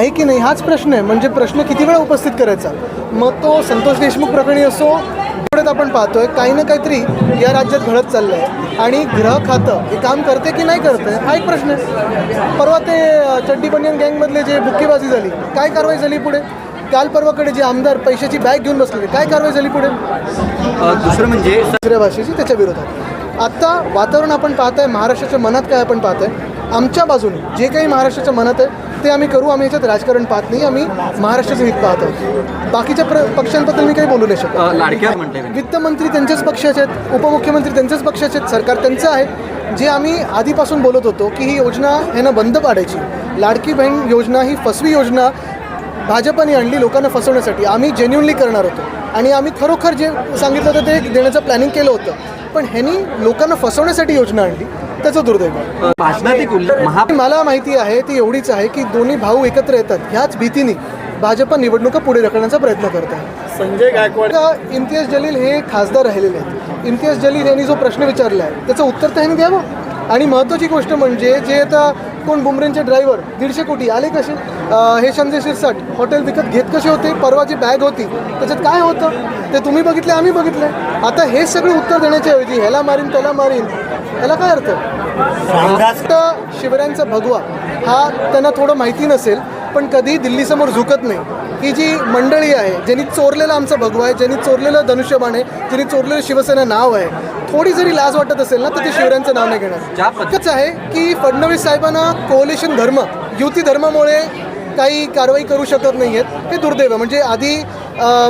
आहे की नाही हाच प्रश्न आहे. म्हणजे प्रश्न किती वेळा उपस्थित करायचा? मग तो संतोष देशमुख प्रकरणी असो आपण पाहतोय काही ना काहीतरी या राज्यात घडत चाललं आहे आणि गृह खातं हे काम करते की नाही करते हा एक प्रश्न आहे. परवा ते चड्डी बनियन गँगमधले जे बुक्केबाजी झाली काय कारवाई झाली पुढे? काल परवाकडे जे आमदार पैशाची बॅग घेऊन बसलेले काय कारवाई झाली पुढे? दुसरं म्हणजे दुसऱ्या भाषेची त्याच्या विरोधात. आत्ता वातावरण आपण पाहत आहे महाराष्ट्राच्या मनात काय आपण पाहत आहे आमच्या बाजूने जे काही महाराष्ट्राच्या मनात आहे ते आम्ही करू. आम्ही याच्यात राजकारण पाहत नाही. आम्ही महाराष्ट्राचं हित पाहत आहोत. बाकीच्या प्र पक्षांबद्दल मी काही बोलू नाही शकत. लाडक्या म्हणते वित्तमंत्री त्यांच्याच पक्षाचे आहेत. उपमुख्यमंत्री त्यांच्याच पक्षाचे आहेत. सरकार त्यांचं आहे. जे आम्ही आधीपासून बोलत होतो की ही योजना ह्यानं बंद पाडायची. लाडकी बहीण योजना ही फसवी योजना भाजपाने आणली लोकांना फसवण्यासाठी. आम्ही जेन्युनली करणार होतो. आणि आम्ही खरोखर जे सांगितलं होतं ते देण्याचं प्लॅनिंग केलं होतं. पण ह्यांनी लोकांना फसवण्यासाठी योजना आणली त्याचं दुर्दैव आहे. मला माहिती आहे ती एवढीच आहे की दोन्ही भाऊ एकत्र येतात. ह्याच भीतीने भाजपा निवडणुका पुढे ढकलण्याचा प्रयत्न करत आहे. संजय गायकवाड इम्तियाज जलील हे खासदार राहिलेले आहेत. इम्तियाज जलील यांनी जो प्रश्न विचारला आहे त्याचं उत्तर तर ह्यांनी द्यावं. आणि महत्त्वाची गोष्ट म्हणजे जे आता कोण बुमरेंचे ड्रायव्हर दीडशे कोटी. आले कसे? हे संजय शिरसाट. हॉटेल विकत घेत कसे होते? परवाची बॅग होती. त्याच्यात काय होतं? ते तुम्ही बघितले आम्ही बघितले. आता हे सगळं उत्तर देण्याच्या ऐवजी ह्याला मारीन त्याला मारीन याला काय अर्थ? शिवरायांचा भगवा. हा त्यांना थोडं माहिती नसेल पण कधी दिल्लीसमोर झुकत नाही. ही जी मंडळी आहे ज्यांनी चोरलेला आमचा भगवा आहे ज्यांनी चोरलेलं धनुष्यबाण आहे ज्यांनी चोरलेलं शिवसेना नाव आहे थोडी जरी लाज वाटत असेल ना तर ते शिवरायांचं नाव नाही घेणार. इतकंच आहे की फडणवीस साहेबांना कोलिशन धर्म युती धर्मामुळे काही कारवाई करू शकत नाही आहेत हे दुर्दैव आहे. म्हणजे आधी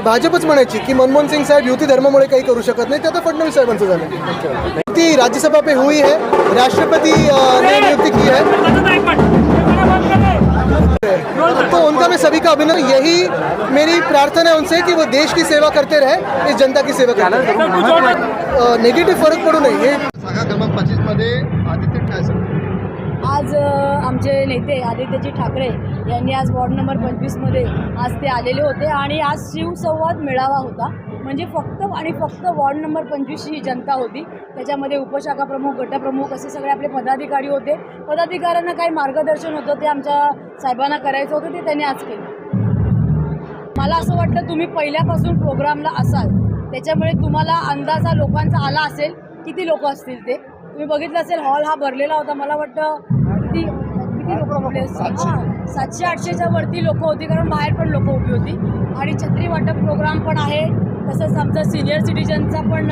भाजपच म्हणायची की मनमोहन सिंग साहेब युती धर्मामुळे काही करू शकत नाही ते आता फडणवीस साहेबांचं झालं ती राज्यसभा पे हुई है राष्ट्रपति नियुक्ति की है. उनका मैं सभी का अभिनंदन। यही मेरी प्रार्थना है उनसे कि वो देश की सेवा करते रहे इस जनता की सेवा करते रहे। नेगेटिव्ह फरक पडू नये हे। जागा क्रमांक पच्चीसमध्ये आदित्य ठाकरे आज आमचे नेते आदित्यजी ठाकरे यांनी आज वॉर्ड नंबर पंचवीसमध्ये आज ते आलेले होते आणि आज शिवसंवाद मेळावा होता. म्हणजे फक्त आणि फक्त वॉर्ड नंबर पंचवीसची ही जनता होती. त्याच्यामध्ये उपशाखा प्रमुख गटप्रमुख असे सगळे आपले पदाधिकारी होते. पदाधिकाऱ्यांना काही मार्गदर्शन होतं ते आमच्या साहेबांना करायचं होतं ते त्यांनी आज केलं. मला असं वाटतं तुम्ही पहिल्यापासून प्रोग्रामला असाल. त्याच्यामुळे तुम्हाला अंदाजा लोकांचा आला असेल किती लोक असतील ते. तुम्ही बघितलं असेल हॉल हा भरलेला होता. मला वाटतं किती किती लोक हां सातशे आठशेच्या वरती लोक होती कारण बाहेर पण लोक उभी होती. आणि छत्री वाटप प्रोग्राम पण आहे. तसंच आमचा सिनियर सिटीजनचा पण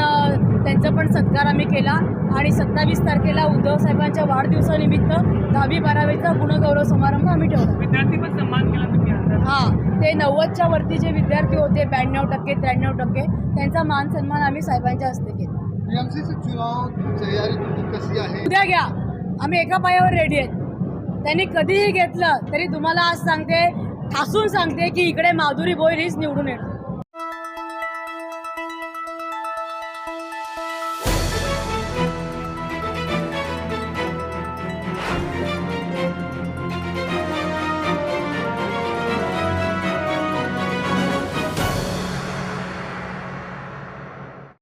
त्यांचा पण सत्कार आम्ही केला. आणि सत्तावीस तारखेला उद्धव साहेबांच्या वाढदिवसानिमित्त दहावी बारावीचा गुणगौरव समारंभ आम्ही ठेवला. विद्यार्थी पण सन्मान केला तुम्ही आता? हां ते नव्वदच्या वरती जे विद्यार्थी होते ब्याण्णव टक्के त्र्याण्णव टक्के त्यांचा मान सन्मान आम्ही साहेबांच्या हस्ते केला. टीएमसीचे चुनाव तयारी तुमची कशी आहे? उद्या घ्या. आम्ही एका पायावर रेडी आहेत. त्यांनी कधीही घेतलं तरी तुम्हाला आज सांगते ठासून सांगते की इकडे माधुरी भोईर हीच निवडून येणार.